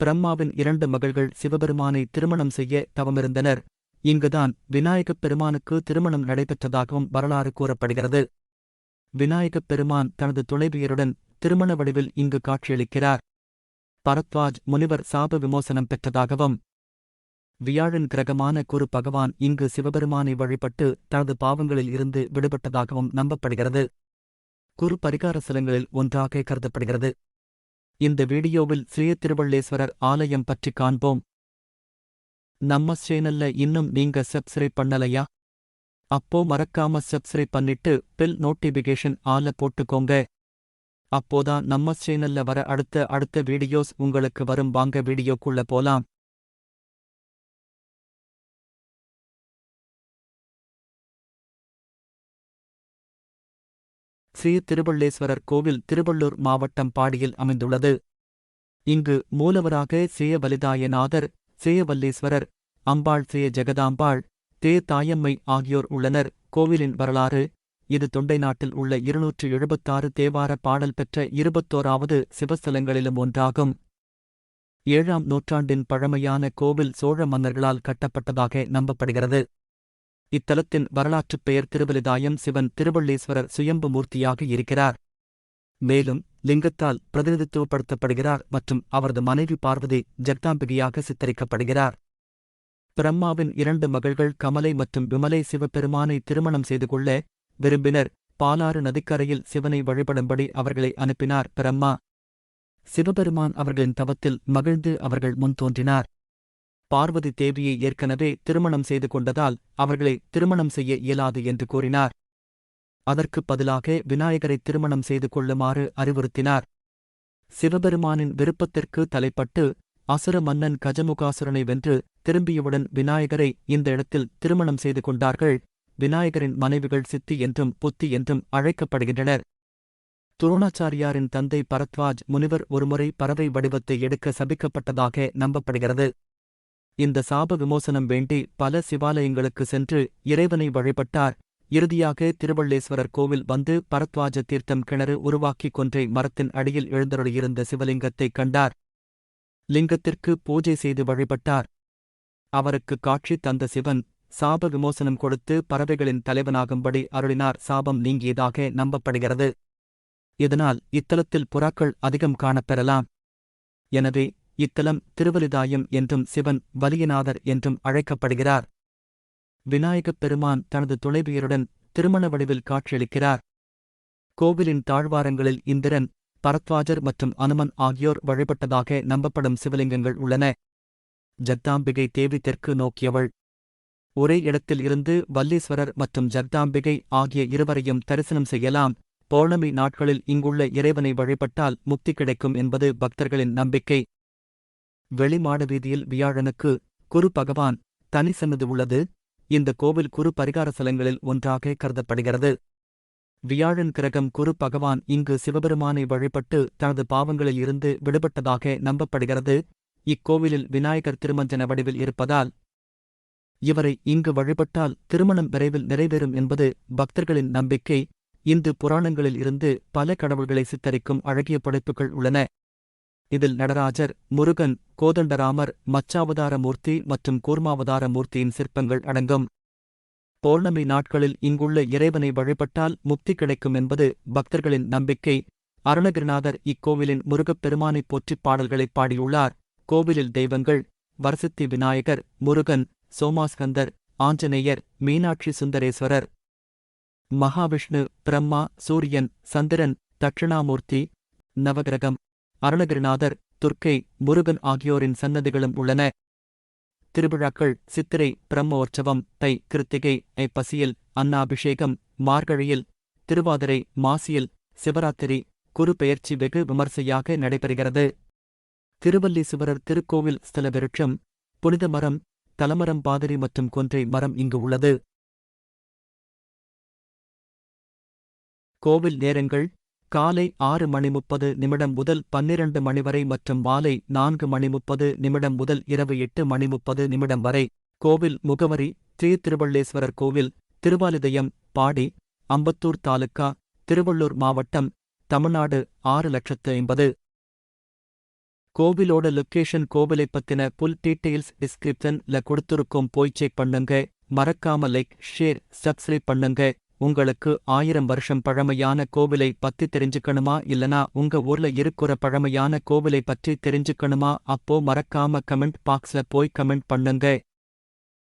பிரம்மாவின் இரண்டு மகள்கள் சிவபெருமானை திருமணம் செய்ய தவமிருந்தனர். இங்குதான் விநாயகப் பெருமானுக்கு திருமணம் நடைபெற்றதாகவும் வரலாறு கூறப்படுகிறது. விநாயகப் பெருமான் தனது துணைவியருடன் திருமண வடிவில் இங்கு காட்சியளிக்கிறார். பரத்வாஜ் முனிவர் சாப விமோசனம் பெற்றதாகவும் வியாழன் கிரகமான குரு பகவான் இங்கு சிவபெருமானை வழிபட்டு தனது பாவங்களில் இருந்து விடுபட்டதாகவும் நம்பப்படுகிறது. குரு பரிகார சிலங்களில் ஒன்றாக கருதப்படுகிறது. இந்த வீடியோவில் ஸ்ரீ திருவள்ளேஸ்வரர் ஆலயம் பற்றி காண்போம். நம்ம சேனல்ல இன்னும் நீங்க சப்ஸ்கிரைப் பண்ணலையா? அப்போ மறக்காம சப்ஸ்கிரைப் பண்ணிட்டு பில் நோட்டிபிகேஷன் ஆல போட்டுக்கோங்க. அப்போதான் நம்ம சேனல்ல வர அடுத்த அடுத்த வீடியோஸ் உங்களுக்கு வரும். வாங்க வீடியோக்குள்ள போலாம். ஸ்ரீ திருவள்ளேஸ்வரர் கோவில் திருவள்ளூர் மாவட்டம் பாடியில் அமைந்துள்ளது. இங்கு மூலவராக சேயவலிதாயநாதர் சேயவல்லீஸ்வரர் அம்பாள் சேய ஜெகதாம்பாள் தே தாயம்மை ஆகியோர் உள்ளனர். கோவிலின் வரலாறு இது தொண்டை நாட்டில் உள்ள இருநூற்று எழுபத்தாறு தேவார பாடல் பெற்ற இருபத்தோராவது சிவஸ்தலங்களிலும் ஒன்றாகும். ஏழாம் நூற்றாண்டின் பழமையான கோவில் சோழ மன்னர்களால் கட்டப்பட்டதாக நம்பப்படுகிறது. இத்தலத்தின் வரலாற்றுப் பெயர் திருவலிதாயம் சிவன் திருவள்ளீஸ்வரர் சுயம்பு மூர்த்தியாக இருக்கிறார். மேலும் லிங்கத்தால் பிரதிநிதித்துவப்படுத்தப்படுகிறார் மற்றும் அவரது மனைவி பார்வதி ஜெக்தாம்பிகையாக சித்தரிக்கப்படுகிறார். பிரம்மாவின் இரண்டு மகள்கள் கமலை மற்றும் விமலை சிவபெருமானை திருமணம் செய்து கொள்ள விரும்பினர். பாலாறு நதிக்கரையில் சிவனை வழிபடும்படி அவர்களை அனுப்பினார் பிரம்மா. சிவபெருமான் அவர்களின் தவத்தில் மகிழ்ந்து அவர்கள் முன் தோன்றினார். பார்வதி தேவியை ஏற்கனவே திருமணம் செய்து கொண்டதால் அவர்களை திருமணம் செய்ய இயலாது என்று கூறினார். அதற்குப் பதிலாக விநாயகரை திருமணம் செய்து கொள்ளுமாறு அறிவுறுத்தினார். சிவபெருமானின் விருப்பத்திற்கு தலைப்பட்டு அசுர மன்னன் கஜமுகாசுரனை வென்று திரும்பியவுடன் விநாயகரை இந்த இடத்தில் திருமணம் செய்து கொண்டார்கள். விநாயகரின் மனைவிகள் சித்தி என்றும் புத்தி என்றும் அழைக்கப்படுகின்றனர். துரோணாச்சாரியாரின் தந்தை பரத்வாஜ் முனிவர் ஒருமுறை பறவை வடிவத்தை எடுக்க சபிக்கப்பட்டதாக நம்பப்படுகிறது. இந்த சாப விமோசனம் வேண்டி பல சிவாலயங்களுக்கு சென்று இறைவனை வழிபட்டார். இறுதியாக திருவள்ளேஸ்வரர் கோவில் வந்து பரத்வாஜ தீர்த்தம் கிணறு உருவாக்கி கொன்றை மரத்தின் அடியில் எழுந்தருளியிருந்த சிவலிங்கத்தைக் கண்டார். லிங்கத்திற்கு பூஜை செய்து வழிபட்டார். அவருக்கு காட்சி தந்த சிவன் சாப விமோசனம் கொடுத்து பறவைகளின் தலைவனாகும்படி அருளினார். சாபம் நீங்கியதாக நம்பப்படுகிறது. இதனால் இத்தலத்தில் புறாக்கள் அதிகம் காணப்பெறலாம். எனவே இத்தலம் திருவலிதாயம் என்றும் சிவன் வலியநாதர் என்றும் அழைக்கப்படுகிறார். விநாயகப் பெருமான் தனது துணைவியருடன் திருமண வடிவில் காட்சியளிக்கிறார். கோவிலின் தாழ்வாரங்களில் இந்திரன் பரத்வாஜர் மற்றும் அனுமன் ஆகியோர் வழிபட்டதாக நம்பப்படும் சிவலிங்கங்கள் உள்ளன. ஜக்தாம்பிகை தேவி தெற்கு நோக்கியவள். ஒரே இடத்தில் இருந்து வல்லீஸ்வரர் மற்றும் ஜக்தாம்பிகை ஆகிய இருவரையும் தரிசனம் செய்யலாம். பௌர்ணமி நாட்களில் இங்குள்ள இறைவனை வழிபட்டால் முக்தி கிடைக்கும் என்பது பக்தர்களின் நம்பிக்கை. வெளிமாட வீதியில் வியாழனுக்கு குரு பகவான் தனி சன்னதி உள்ளது. இந்த கோவில் குரு பரிகார சலங்களில் ஒன்றாக கருதப்படுகிறது. வியாழன் கிரகம் குரு பகவான் இங்கு சிவபெருமானை வழிபட்டு தனது பாவங்களில் இருந்து விடுபட்டதாக நம்பப்படுகிறது. இக்கோவிலில் விநாயகர் திருமஞ்சன வடிவில் இருப்பதால் இவரை இங்கு வழிபட்டால் திருமணம் விரைவில் நிறைவேறும் என்பது பக்தர்களின் நம்பிக்கை. இந்து புராணங்களில் இருந்து பல கடவுள்களை சித்தரிக்கும் அழகிய படைப்புகள் உள்ளன. இதில் நடராஜர் முருகன் கோதண்டராமர் மச்சாவதார மூர்த்தி மற்றும் கூர்மாவதார மூர்த்தியின் சிற்பங்கள் அடங்கும். பௌர்ணமி நாட்களில் இங்குள்ள இறைவனை வழிபட்டால் முக்தி கிடைக்கும் என்பது பக்தர்களின் நம்பிக்கை. அருணகிரிநாதர் இக்கோவிலின் முருகப் பெருமானைப் போற்றிப் பாடல்களைப் பாடியுள்ளார். கோவிலில் தெய்வங்கள் வரசித்தி விநாயகர் முருகன் சோமாஸ்கந்தர் ஆஞ்சநேயர் மீனாட்சி சுந்தரேஸ்வரர். மகாவிஷ்ணு பிரம்மா சூரியன் சந்திரன் தட்சிணாமூர்த்தி நவகிரகம். அருணகிரிநாதர் துர்க்கை முருகன் ஆகியோரின் சன்னதிகளும் உள்ளன. திருவிழாக்கள் சித்திரை பிரம்மோற்சவம் தை கிருத்திகை ஐப்பசியில் அன்னாபிஷேகம் மார்கழியில் திருவாதிரை மாசியில் சிவராத்திரி குரு பெயர்ச்சி வெகு விமர்சையாக நடைபெறுகிறது. திருவல்லீசுவரர் திருக்கோவில் ஸ்தல விருட்சம் புனித மரம் தலமரம் பாதிரி மற்றும் கொன்றை மரம் இங்கு உள்ளது. கோவில் நேரங்கள் காலை ஆறு மணி முப்பது நிமிடம் முதல் பன்னிரண்டு மணி வரை மற்றும் மாலை நான்கு மணி முப்பது நிமிடம் முதல் இரவு எட்டு மணி முப்பது நிமிடம் வரை கோவில் முகவரி ஸ்ரீ திருவள்ளேஸ்வரர் கோவில் திருவாலிதயம் பாடி அம்பத்தூர் தாலுக்கா திருவள்ளூர் மாவட்டம் தமிழ்நாடு ஆறு லட்சத்து ஐம்பது. கோவிலோட லொக்கேஷன் கோவிலை பத்தின புல் டீட்டெயில்ஸ் டிஸ்கிரிப்ஷன்ல கொடுத்துருக்கோம் போய் செக் பண்ணுங்க. மறக்காம லைக் ஷேர் சப்ஸ்கிரைப் பண்ணுங்க. உங்களுக்கு ஆயிரம் வருஷம் பழமையான கோவிலை பத்தி தெரிஞ்சுக்கணுமா இல்லனா உங்க ஊர்ல இருக்கிற பழமையான கோவிலை பற்றி தெரிஞ்சுக்கணுமா? அப்போ மறக்காம கமெண்ட் பாக்ஸ்ல போய் கமெண்ட் பண்ணுங்க.